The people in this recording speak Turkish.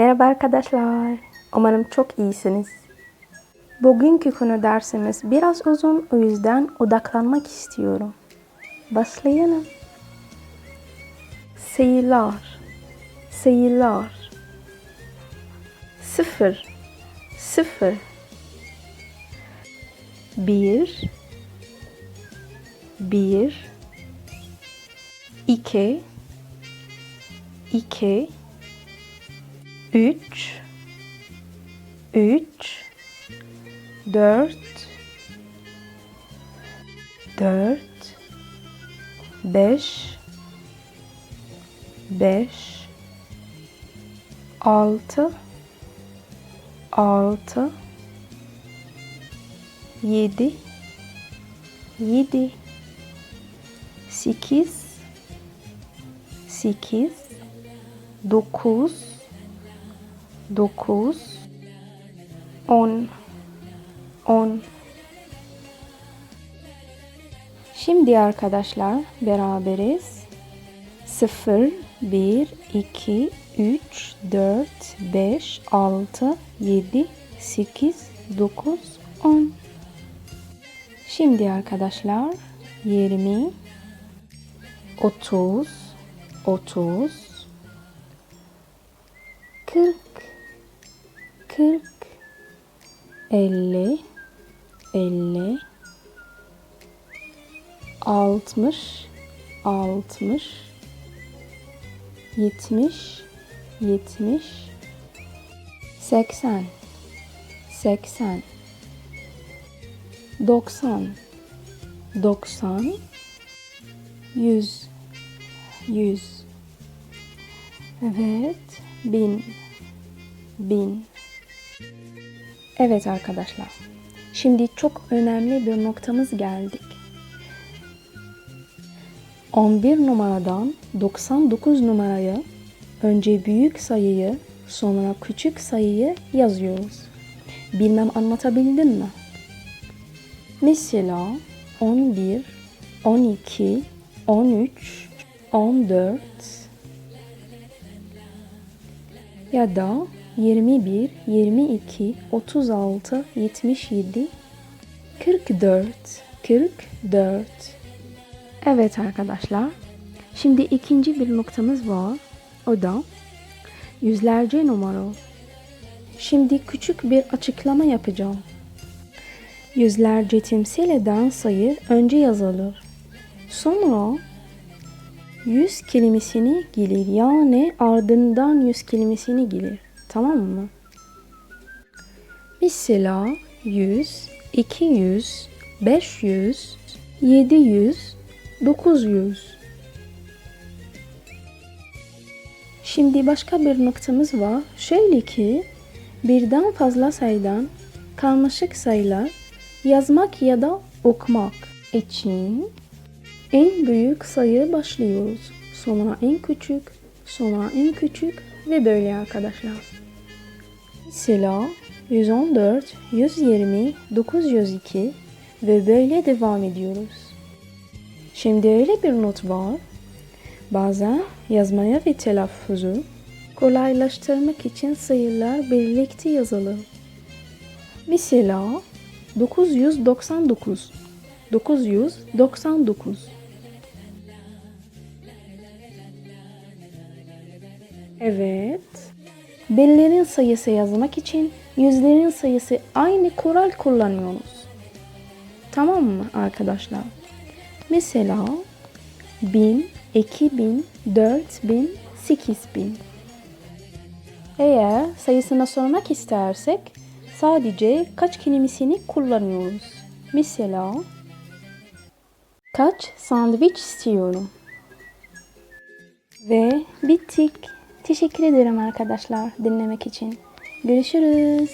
Merhaba arkadaşlar. Umarım çok iyisiniz. Bugünkü konu dersimiz biraz uzun o yüzden odaklanmak istiyorum. Başlayalım. Sayılar. Sayılar. Sıfır. Sıfır. Bir. Bir. İki. İki. Üç. Üç. Dört. Dört. Beş. Beş. Altı. Altı. Yedi. Yedi. Sekiz. Sekiz. Dokuz. Dokuz. On. On. Şimdi arkadaşlar beraberiz. 0, 1, 2, 3, 4, 5, 6, 7, 8, 9, 10. Şimdi arkadaşlar 20, 30, 30, 40, 40, 50, 50, 60, 60, 70, 70, 80, 80, 90, 90, 100, 100. Evet, bin, bin. Evet arkadaşlar. Şimdi çok önemli bir noktamız geldik. 11 numaradan 99 numaraya önce büyük sayıyı sonra küçük sayıyı yazıyoruz. Bilmem anlatabildim mi? Mesela 11, 12, 13, 14 ya da 21, 22, 36, 77, 44, 44. Evet arkadaşlar. Şimdi ikinci bir noktamız var. O da yüzlerce numara. Şimdi küçük bir açıklama yapacağım. Yüzlerce temsil eden sayı önce yazılır. Sonra yüz kelimesini gelir. Yani ardından yüz kelimesini gelir. Tamam mı? Mesela 100, 200, 500, 700, 900. Şimdi başka bir noktamız var. Şöyle ki birden fazla sayıdan karmaşık sayılar yazmak ya da okumak için en büyük sayı başlıyoruz. Sonra en küçük, sonra en küçük ve böyle arkadaşlar. Mesela 114, 120, 902 ve böyle devam ediyoruz. Şimdi öyle bir not var. Bazen yazmaya ve telaffuzu kolaylaştırmak için sayılar birlikte yazılır. Mesela 999 999 Evet. Bellerin sayısı yazmak için yüzlerin sayısı aynı kural kullanıyoruz. Tamam mı arkadaşlar? Mesela 1000, 2000, 4000, 8000. Eğer sayısına sormak istersek sadece kaç kelimesini kullanıyoruz. Mesela kaç sandviç istiyorum. Ve bittik. Teşekkür ederim arkadaşlar dinlemek için. Görüşürüz.